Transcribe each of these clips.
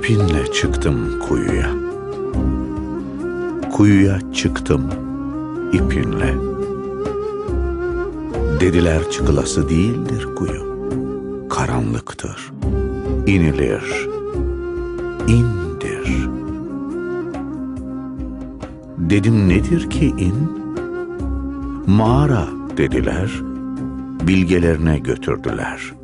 İpinle çıktım kuyuya. Kuyuya çıktım ipinle. Dediler çıkılası değildir kuyu. Karanlıktır. İnilir. indir. Dedim nedir ki in? Mağara dediler. Bilgelerine götürdüler.''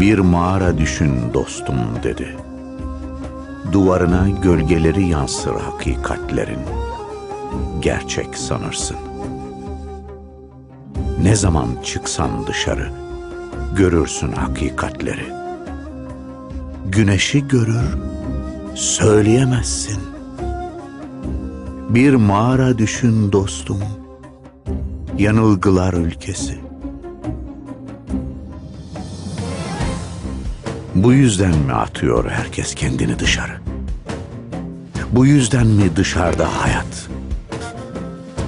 Bir mağara düşün dostum dedi. Duvarına gölgeleri yansır hakikatlerin. Gerçek sanırsın. Ne zaman çıksan dışarı görürsün hakikatleri. Güneşi görür, söyleyemezsin. Bir mağara düşün dostum. Yanılgılar ülkesi. Bu yüzden mi atıyor herkes kendini dışarı? Bu yüzden mi dışarıda hayat?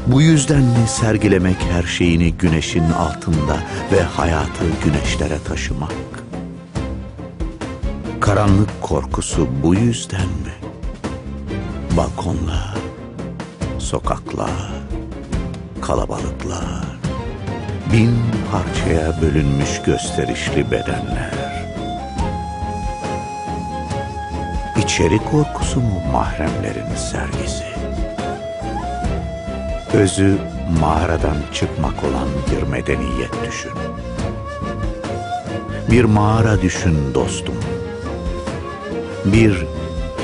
Bu yüzden mi sergilemek her şeyini güneşin altında ve hayatı güneşlere taşımak? Karanlık korkusu bu yüzden mi? Balkonlar, sokaklar, kalabalıklar, bin parçaya bölünmüş gösterişli bedenler. İçeri korkusu mu mahremlerin sergisi? Özü mağaradan çıkmak olan bir medeniyet düşün. Bir mağara düşün dostum. Bir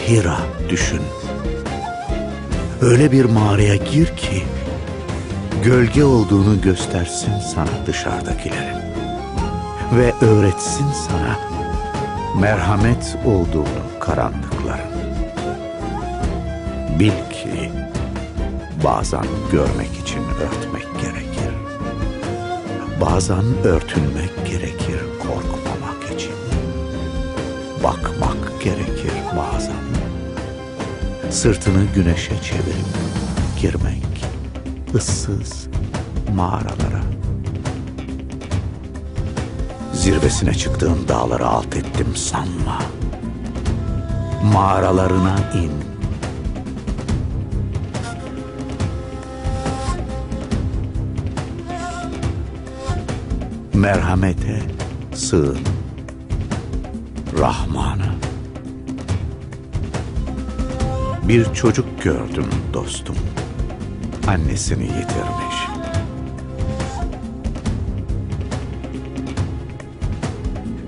Hira düşün. Öyle bir mağaraya gir ki gölge olduğunu göstersin sana dışarıdakilerin ve öğretsin sana merhamet olduğunu karanlıkların. Bil ki bazen görmek için örtmek gerekir. Bazen örtünmek gerekir korkmamak için. Bakmak gerekir bazen. Sırtını güneşe çevirip girmek ıssız mağaralara. Zirvesine çıktığın dağları alt ettim sanma. Mağaralarına in. Merhamete sığın. Rahman'a. Bir çocuk gördüm dostum. Annesini yitirmiş.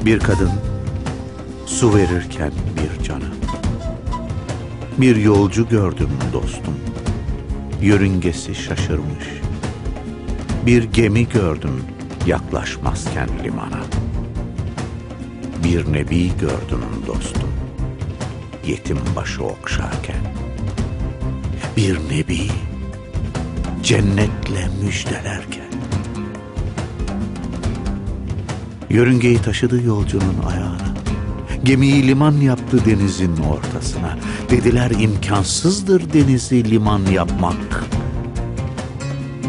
Bir kadın su verirken bir cana. Bir yolcu gördüm dostum. Yörüngesi şaşırmış. Bir gemi gördüm yaklaşmazken limana. Bir nebi gördüm dostum. Yetim başı okşarken. Bir nebi cennetle müjdelerken. Yörüngeyi taşıdı yolcunun ayağına. Gemiyi liman yaptı denizin ortasına. Dediler imkansızdır denizi liman yapmak.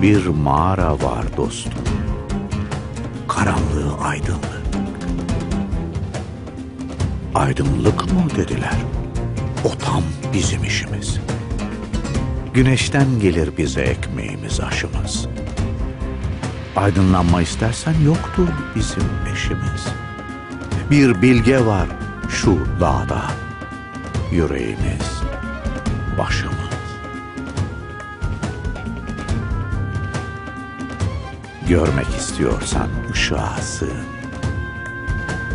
Bir mağara var dostum. Karanlığı aydınlık. Aydınlık mı dediler. O tam bizim işimiz. Güneşten gelir bize ekmeğimiz, aşımız. Aydınlanma istersen yoktur bizim eşimiz. Bir bilge var şu dağda. Yüreğimiz, başımız. Görmek istiyorsan ışığa sığın.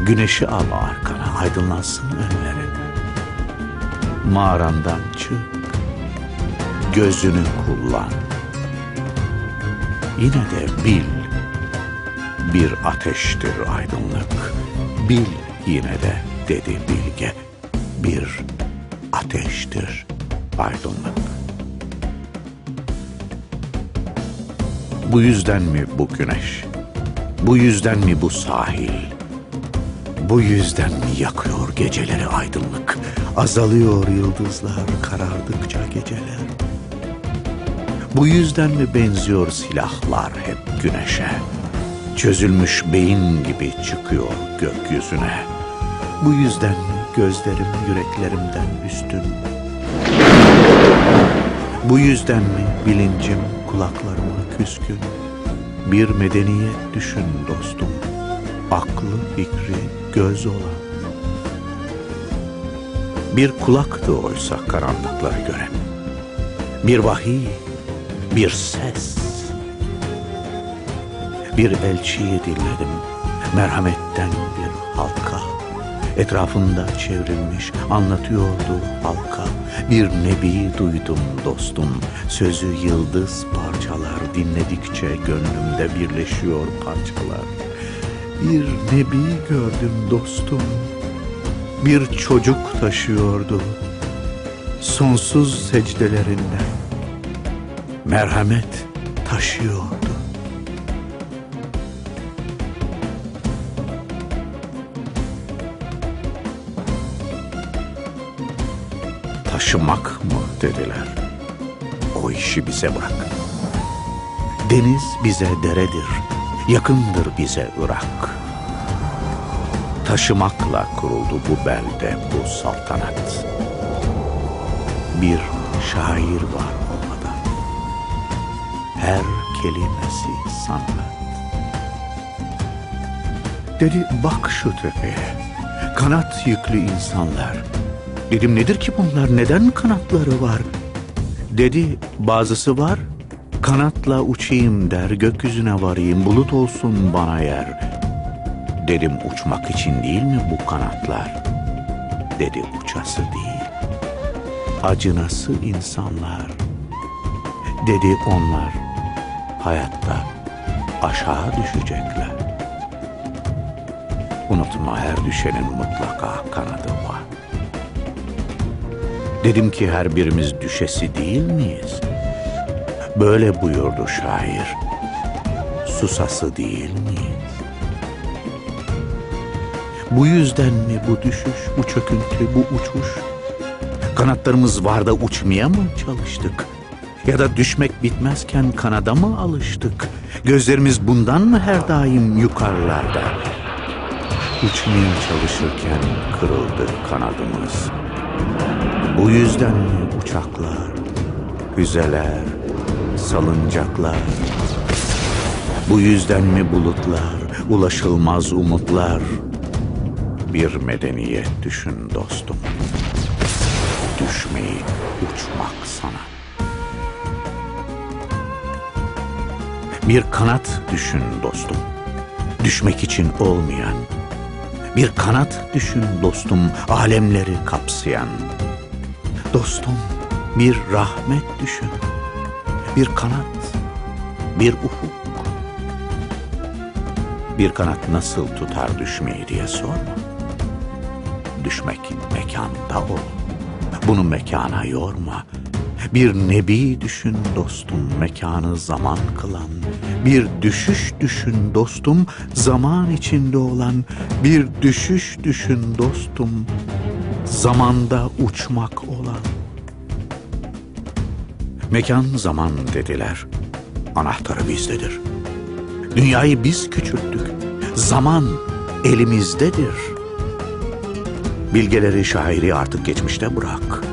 Güneşi al arkana, aydınlansın önlerin. Mağarandan çık, gözünü kullan. Yine de bil, bir ateştir aydınlık. Bil yine de dedi bilge, bir ateştir aydınlık. Bu yüzden mi bu güneş? Bu yüzden mi bu sahil? Bu yüzden mi yakıyor geceleri aydınlık? Azalıyor yıldızlar karardıkça geceler. Bu yüzden mi benziyor silahlar hep güneşe? Çözülmüş beyin gibi çıkıyor gökyüzüne. Bu yüzden mi gözlerim yüreklerimden üstün? Bu yüzden mi bilincim kulaklarıma küskün? Bir medeniyet düşün dostum, aklı fikri göz olan. Bir kulaktı oysa karanlıkları gören. Bir vahiy, bir ses. Bir elçiyi dinledim, merhametten bir halka. Etrafında çevrilmiş anlatıyordu halka. Bir nebi duydum dostum, sözü yıldız parçalar. Dinledikçe gönlümde birleşiyor parçalar. Bir nebi gördüm dostum, bir çocuk taşıyordu sonsuz secdelerinden merhamet taşıyordu. Taşımak mı dediler. O işi bize bırak. Deniz bize deredir, yakındır bize Irak. Taşımakla kuruldu bu belde, bu saltanat. Bir şair var. Her kelimesi sanat. Dedi bak şu tepeye. Kanat yüklü insanlar. Dedim nedir ki bunlar? Neden kanatları var? Dedi bazısı var. Kanatla uçayım der, gökyüzüne varayım, bulut olsun bana yer. Dedim uçmak için değil mi bu kanatlar? Dedi uçası değil. Acınası insanlar. Dedi onlar hayatta aşağı düşecekler. Unutma her düşenin mutlaka kanadı var. Dedim ki her birimiz düşesi değil miyiz? Böyle buyurdu şair. Susası değil miyiz? Bu yüzden mi bu düşüş, bu çöküntü, bu uçuş? Kanatlarımız var da uçmaya mı çalıştık? Ya da düşmek bitmezken kanada mı alıştık? Gözlerimiz bundan mı her daim yukarılarda? Uçmaya çalışırken kırıldı kanadımız. Bu yüzden mi uçaklar, füzeler, salıncaklar? Bu yüzden mi bulutlar, ulaşılmaz umutlar? Bir medeniyet düşün dostum. Düşmeyi, uçmak sana. Bir kanat düşün dostum. Düşmek için olmayan. Bir kanat düşün dostum, alemleri kapsayan. Dostum, bir rahmet düşün. Bir kanat, bir ufuk. Bir kanat nasıl tutar düşmeyi diye sorma. Düşmek mekanda ol. Bunu mekana yorma. Bir nebi düşün dostum, mekanı zaman kılan. Bir düşüş düşün dostum, zaman içinde olan. Bir düşüş düşün dostum, zamanda uçmak olan. Mekan zaman dediler. Anahtarı bizdedir. Dünyayı biz küçülttük. Zaman elimizdedir. Bilgeleri şairi artık geçmişte bırak.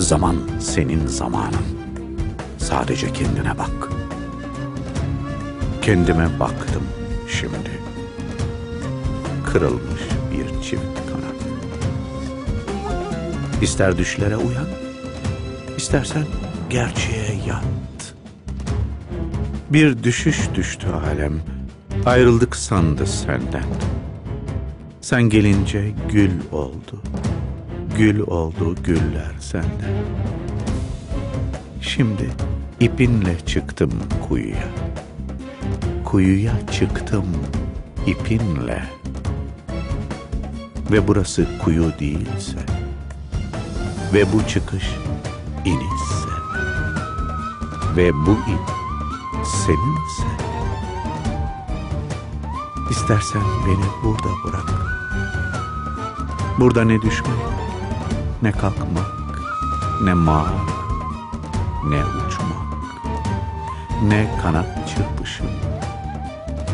Zaman senin zamanın. Sadece kendine bak. Kendime baktım şimdi. Kırılmış bir çift kanat. İster düşlere uyan, istersen gerçeğe yat. Bir düşüş düştü alem, ayrıldık sandı senden. Sen gelince gül oldu, gül oldu güller senden. Şimdi ipinle çıktım kuyuya, kuyuya çıktım ipinle. Ve burası kuyu değilse, ve bu çıkış inişse, ve bu ip seninse, istersen beni burada bırak. Burada ne düşmek, ne kalkmak, ne mağar, ne uçmak, ne kanat çırpışı,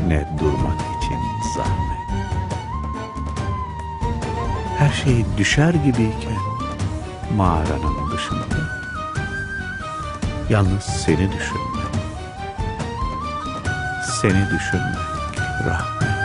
ne durmak için zahmet. her şey düşer gibiyken mağaranın dışında yalnız seni düşünmek, seni düşünmek rahmet.